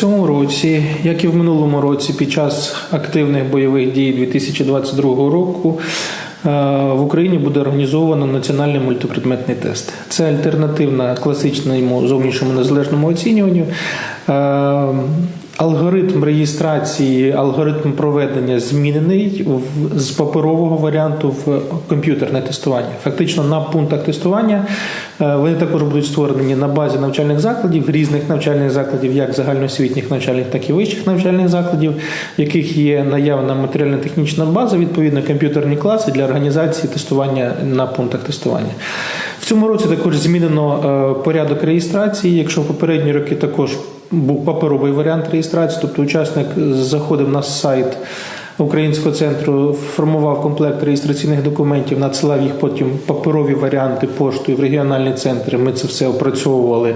цьому році, як і в минулому році, під час активних бойових дій 2022 року. е, В Україні буде організовано національний мультипредметний тест. Це альтернативна класичному зовнішньому незалежному оцінюванню. Алгоритм реєстрації, алгоритм проведення змінений з паперового варіанту в комп'ютерне тестування. Фактично на пунктах тестування е, вони також будуть створені на базі навчальних закладів, різних навчальних закладів, як загальноосвітніх навчальних, так і вищих навчальних закладів, в яких є наявна матеріально-технічна база, відповідно комп'ютерні класи для організації тестування на пунктах тестування. В цьому році також змінено е, порядок реєстрації. Якщо в попередні роки також був паперовий варіант реєстрації, тобто учасник заходив на сайт Українського центру, формував комплект реєстраційних документів, надсилав їх потім паперові варіанти поштою в регіональні центри. Ми це все опрацьовували.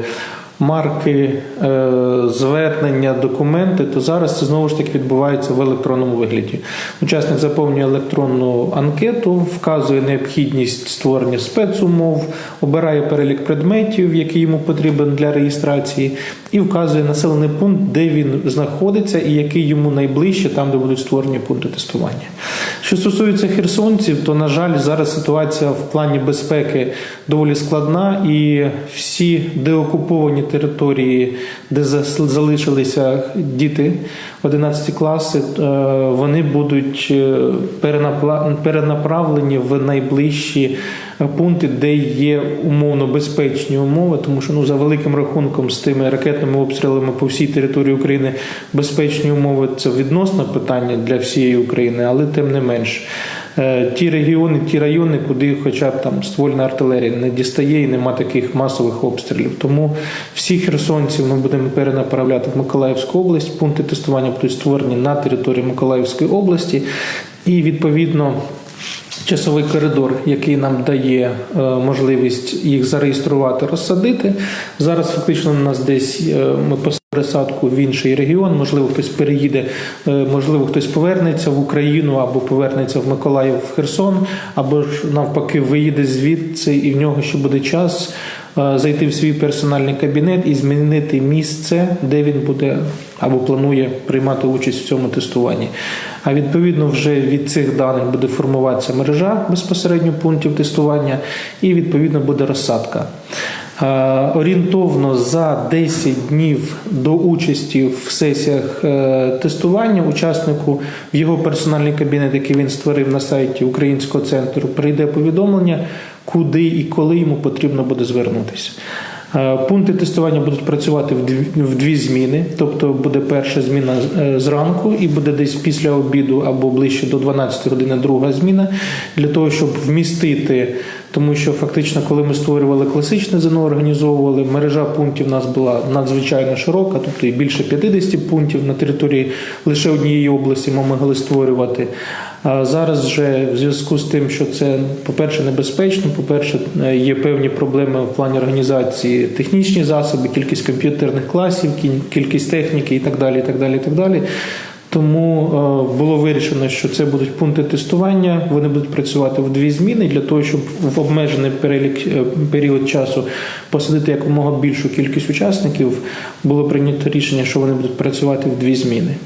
Марки, е, звернення, документи, то зараз це знову ж таки відбувається в електронному вигляді. Учасник заповнює електронну анкету, вказує необхідність створення спецумов, обирає перелік предметів, який йому потрібен для реєстрації, і вказує населений пункт, де він знаходиться і який йому найближче, там де будуть створені пункти тестування. Що стосується херсонців, то на жаль, зараз ситуація в плані безпеки доволі складна, і всі деокуповані території, де залишилися діти 11 класи, е, вони будуть е, перенаправлені в найближчі е, пункти, де є умовно безпечні умови, тому що ну за великим рахунком з тими ракетними обстрілами по всій території України безпечні умови це відносне питання для всієї України, але тим не менш. Е, Ті регіони, ті райони, куди хоча б там ствольна артилерія не дістає і нема таких масових обстрілів. Тому всіх херсонців ми будемо перенаправляти в Миколаївську область. Пункти тестування будуть створені на території Миколаївської області, і відповідно. Часовий коридор, який нам дає е, можливість їх зареєструвати, розсадити. Зараз фактично у нас десь е, ми пересадку в інший регіон. Можливо, хтось переїде, е, можливо, хтось повернеться в Україну або повернеться в Миколаїв в Херсон, або ж навпаки виїде звідси, і в нього ще буде час е, зайти в свій персональний кабінет і змінити місце, де він буде або планує приймати участь в цьому тестуванні. А відповідно, вже від цих даних буде формуватися мережа безпосередньо пунктів тестування, і відповідно буде розсадка. Е, Орієнтовно за 10 днів до участі в сесіях е, тестування учаснику в його персональний кабінет, який він створив на сайті Українського центру, прийде повідомлення, куди і коли йому потрібно буде звернутися. Е, Пункти тестування будуть працювати в дві, в дві зміни, тобто буде перша зміна зранку і буде десь після обіду або ближче до 12 години друга зміна для того, щоб вмістити. Тому що фактично, коли ми створювали класичне ЗНО, організовували, мережа пунктів у нас була надзвичайно широка, тобто і більше 50 пунктів на території лише однієї області ми могли створювати. А зараз вже в зв'язку з тим, що це, по-перше, небезпечно, по-перше, е, є певні проблеми в плані організації технічні засоби, кількість комп'ютерних класів, кількість техніки і так далі. І так далі, і так далі. Тому е, було вирішено, що це будуть пункти тестування. Вони будуть працювати в дві зміни для того, щоб в обмежений перелік е, період часу посадити якомога більшу кількість учасників. Було прийнято рішення, що вони будуть працювати в дві зміни.